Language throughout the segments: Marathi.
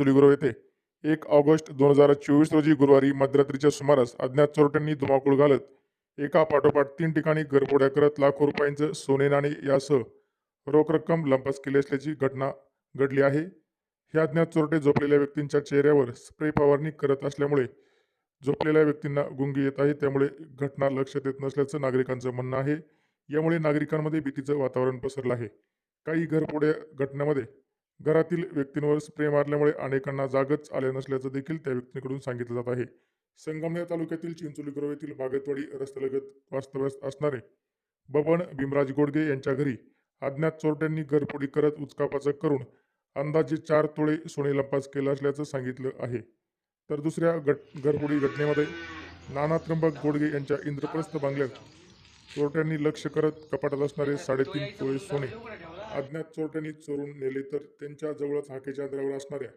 जुलीगुरव येथे. एक ऑगस्ट दोन हजार चोवीस रोजी गुरुवारी मध्यरात्रीच्या सुमारास अज्ञात चोरट्यांनी धुमाकूळ घालत एका पाठोपाठ तीन ठिकाणी घरफोड्या करत लाखो रुपयांचं सोने नाणे यासह रोख रक्कम लंपास केली असल्याची घटना घडली आहे. हे अज्ञात चोरटे झोपलेल्या व्यक्तींच्या चेहऱ्यावर स्प्रे फवारणी करत असल्यामुळे झोपलेल्या व्यक्तींना गुंगी येत आहे. त्यामुळे घटना लक्षात येत नसल्याचं नागरिकांचं म्हणणं आहे. यामुळे नागरिकांमध्ये भीतीचं वातावरण पसरलं आहे. काही घरफोड्या घटनेमध्ये घरातील व्यक्तींवर स्प्रे मारल्यामुळे अनेकांना जागच आले नसल्याचं देखील त्या व्यक्तीकडून सांगितलं जात आहे. संगमनेर तालुक्यातील चिंचोली ग्रोव येथील बागतवाडी रस्त्यालगत वास्तव्यास असणारे बबन भीमराज गोडगे यांच्या घरी अज्ञात चोरट्यांनी घरफोडी करत उचकापाचक करून अंदाजे चार तोळे सोने लंपास केला असल्याचं सांगितलं आहे. तर दुसऱ्या गट घरफोडी घटनेमध्ये नाना त्र्यंबक गोडगे यांच्या इंद्रप्रस्थ बांगल्यात चोरट्यांनी लक्ष करत कपाटात असणारे साडेतीन तोळे सोने अज्ञात चोरट्यांनी चोरून नेले तर त्यांच्या जवळच हाकेच्या अंतरावर असणाऱ्या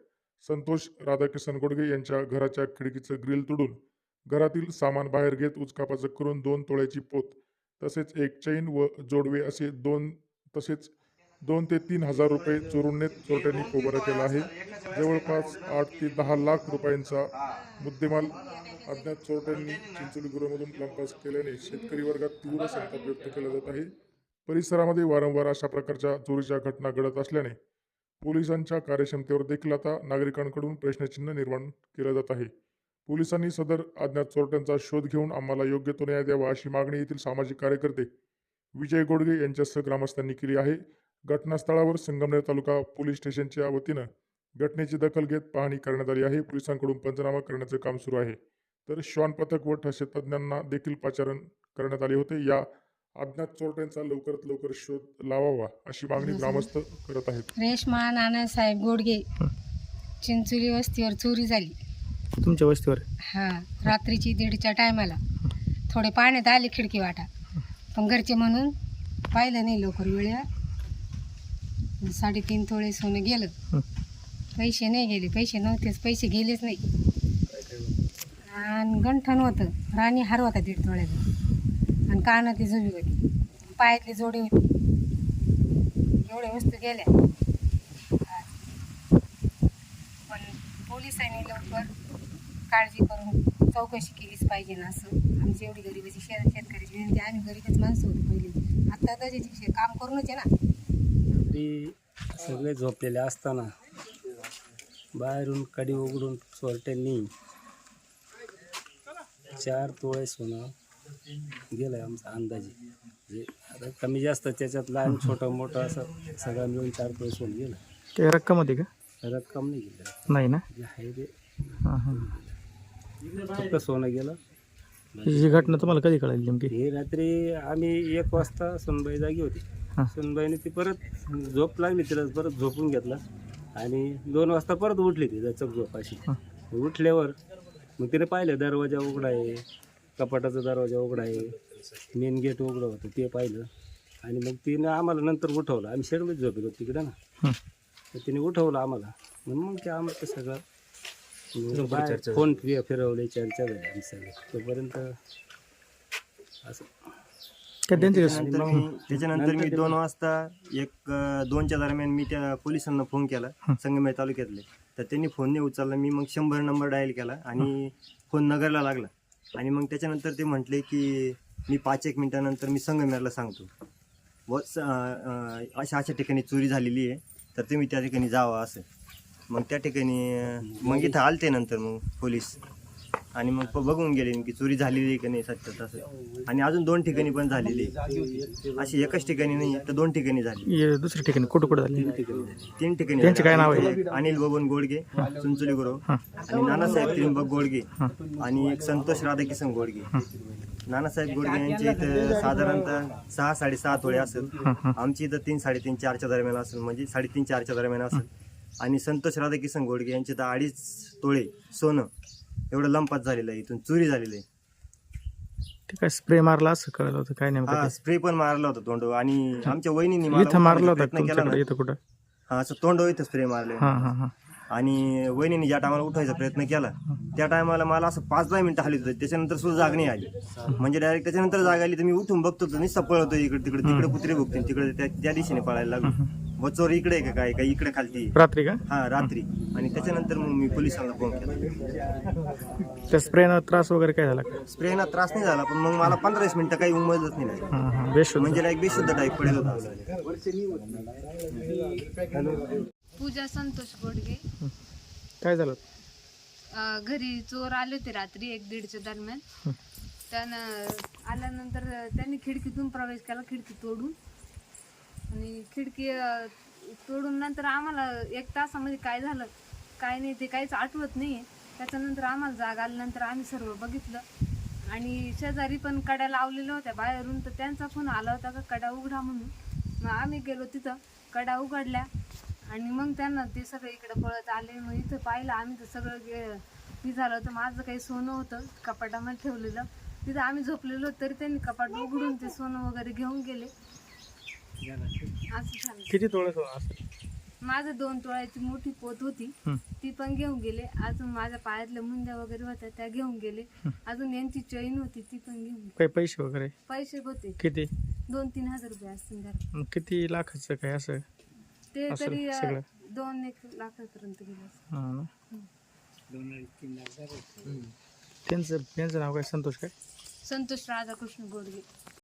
संतोष राधाकिशन गोडगे यांच्या घराच्या खिडकीचं ग्रिल तोडून घरातील सामान बाहेर घेत उचकापाचक करून दोन तोळ्याची पोत तसेच एक चैन व जोडवे असे दोन तसेच दोन ते तीन हजार रुपये चोरून नेत चोरट्यांनी कोबरा केला आहे. जवळपास आठ ते दहा लाख रुपयांचा मुद्देमाल अज्ञात चोरट्यांनी चिंचोली गुरुमधून लंपास केल्याने शेतकरी वर्गात तीव्र संताप व्यक्त केला जात आहे. परिसरामध्ये वारंवार अशा प्रकारच्या चोरीच्या घटना घडत असल्याने पोलिसांच्या कार्यक्षमतेवर देखील आता नागरिकांकडून प्रश्नचिन्ह निर्माण केलं जात आहे. पोलिसांनी सदर अज्ञात चोरट्यांचा शोध घेऊन आम्हाला योग्य तो न्याय द्यावा अशी मागणी येथील सामाजिक कार्यकर्ते विजय गोडगे यांच्यासह ग्रामस्थांनी केली आहे. घटनास्थळावर संगमनेर तालुका पोलीस स्टेशनच्या वतीनं घटनेची दखल घेत पाहणी करण्यात आली आहे. पोलिसांकडून पंचनामा करण्याचे काम सुरू आहे. तर श्वान पथक व ठसे तज्ज्ञांना देखील पाचारण करण्यात आले होते. या अज्ञात चोरट्यांचा लवकरात लवकर शोध लावावा अशी मागणी ग्रामस्थ करत आहेत. रेश्मा नानासाहेब गोडगे चिंचोली वस्तीवर चोरी झाली. तुमच्या वस्तीवर? हा रात्रीची दीडच्या टायमाला. थोडे पाण्यात आले खिडकी वाटा. पण घरचे म्हणून पाहिलं नाही लवकर वेळेवर साडेतीन तोळे सोनं गेलं. हं. पैसे नाही गेले. पैसे नव्हतेच. पैसे गेलेच नाही. आणि गंठण होतं. राणी हार होता दीड तोळ्याचा. आणि कानातली जुबी होती. पायातली जोडी होती. एवढ्या वस्तू गेल्या. पण पोलिसांनी लवकर काळजी करून चौकशी केलीच पाहिजे ना असं. आमची एवढी गरिबाची शेत शेतकऱ्याची विनंती आम्ही गरीबच माणसं होतो पहिले. आता तर जे काम करूनच आहे ना. सगळे झोपलेले असताना बाहेरून कडी उघडून चोरट्यांनी चार तोळे सोनं गेलं आहे आमचा अंदाजे. म्हणजे आता कमी जास्त त्याच्यात लहान छोटं मोठं असं सगळं मिळून चार तोळे सोनं गेलं. ते रक्कम होती का? रक्कम नाही गेलं. नाही ना? जे आहे ते हां हां. फक्त सोनं गेलं. ही घटना तुम्हाला कधी कळाली नेमकी? हे रात्री आम्ही एक वाजता सुनबाई जागी होती. हां. सुनबाईने ती परत झोप लागली तिला परत झोपून घेतला. आणि दोन वाजता परत उठली ती चक झोप अशी हां. उठल्यावर मग तिने पाहिलं दरवाजा उघडा आहे. कपाटाचा दरवाजा उघडा आहे. मेन गेट उघडं होतं ते पाहिलं. आणि मग तिने आम्हाला नंतर उठवलं. आम्ही शेडमध्ये झोपेलो तिकडे ना. हं. तर तिने उठवलं आम्हाला. मग मग ते आम्हाला ते सगळं बाहेर फोन फि- फिरवले चर्चा झाली आम्ही सगळे. तोपर्यंत असं. त्याच्यानंतर मी त्याच्यानंतर मी दोन वाजता एक दोनच्या दरम्यान मी त्या पोलिसांना फोन केला संगमेर तालुक्यातले. तर त्यांनी फोन नाही उचलला. मी मग शंभर नंबर डायल केला आणि फोन नगरला लागला. आणि मग त्याच्यानंतर ते म्हटले की मी पाच एक मिनटानंतर मी संगमेरला सांगतो. व स- अशा अशा ठिकाणी चोरी झालेली आहे तर तुम्ही त्या ठिकाणी जावा असं. मग त्या ठिकाणी मग इथं आलते नंतर मग पोलीस. आणि मग प- बघून गेले की चोरी झालेली आहे की नाही सत्यात असं. आणि अजून दोन ठिकाणी पण झालेली आहे. अशी एकच ठिकाणी नाही तर दोन ठिकाणी झाली. हे दुसऱ्या ठिकाणी कुठं कुठं झाली? तीन ठिकाणी त्यांचे काय नाव आहे? अनिल बबन गोडगे चुंचुली गुरव आणि नानासाहेब त्रिंबक गोडगे आणि एक संतोष राधाकिसन गोडगे. नानासाहेब गोडगे यांच्या इथं साधारणतः सहा साडेसहा तोळे असेल. आमची इथं तीन साडेतीन चारच्या दरम्यान असेल. म्हणजे साडेतीन चारच्या दरम्यान असेल. आणि संतोष राधाकिसन गोडगे यांचे तर अडीच तोळे सोनं. एवढं लंपात झालेलं आहे इथून चोरी झालेलं आहे. ते काय स्प्रे मारला असं कळलं होतं काय नेमकं हा? स्प्रे पण मारला होता तोंड आणि आमच्या वहिनीने मला इथं मारला उठवण्याचा होता प्रयत्न केला तुमच्याकडे ना इथं कुठं? हा असं तोंड इथं स्प्रे मारले. हां हां हां. आणि वहिनीने ज्या टायमाला उठायचा प्रयत्न केला त्या टायमाला मला असं पाच दहा मिनिटं हली होते त्याच्यानंतर सुद्धा जाग नाही आली. म्हणजे डायरेक्ट त्याच्यानंतर जाग आली तर मी उठून बघतो तर नुसतं पळतो इकडे तिकडे तिकडे कुत्रे भुकते तिकडे त्या त्या दिशेने पळायला लागलो. बचोर इकडे आहे का काय? काय इकडे खालती. रात्री का? हा रात्री. आणि त्याच्यानंतर मग मी पोलिसांना फोन केला. त्या स्प्रेनं त्रास वगैरे काय झाला का? स्प्रेना त्रास नाही झाला पण मग मला पंधरा वीस मिनिटं काही उमजलंच नाही direct. हां हां बेशुद्ध. म्हणजे लाईक बेशुद्ध टाईप पडेल होता. पूजा संतोष गोडगे. काय झालं? अ, घरी चोर आले होते रात्री एक दीडच्या दरम्यान. त्यानं आल्यानंतर त्यांनी खिडकीतून प्रवेश केला खिडकी तोडून. आणि खिडकी तोडून नंतर आम्हाला एक तासामध्ये काय झालं काय नाही ते काहीच आठवत नाही. त्याच्यानंतर आम्हाला जाग आल्यानंतर आम्ही सर्व बघितलं. आणि शेजारी पण कड्या लावलेल्या होत्या बाहेरून तर त्यांचा फोन आला होता का कडा उघडा म्हणून. मग आम्ही गेलो तिथं कडा उघडल्या. आणि मग त्यांना ते सगळे इकडे पळत आले. मग इथं पाहिलं आम्ही तर सगळं गे- हे झालं होतं. माझं काही सोनं होतं कपाटामध्ये ठेवलेलं. तिथं आम्ही झोपलेलो तरी त्यांनी कपाट उघडून ते सोनं वगैरे घेऊन गेले. असं झालं किती असं? माझं दोन तोळ्याची मोठी पोत होती. हं. ती पण घेऊन गेले. अजून माझ्या पायातल्या मुंद्या वगैरे होत्या त्या घेऊन गेले. अजून यांची चैन होती ती पण घेऊन गेले. काही पैसे वगैरे? पैसे होते. किती? दोन तीन हजार रुपये असतील घरात. मग किती लाखाचं काय असं? ते असेल तरी अं, सगळं? दोन एक लाखापर्यंत गेले. हां. ना त्यांचं त्यांचं नाव काय? संतोष काय? संतोष राधाकृष्ण गोडगे.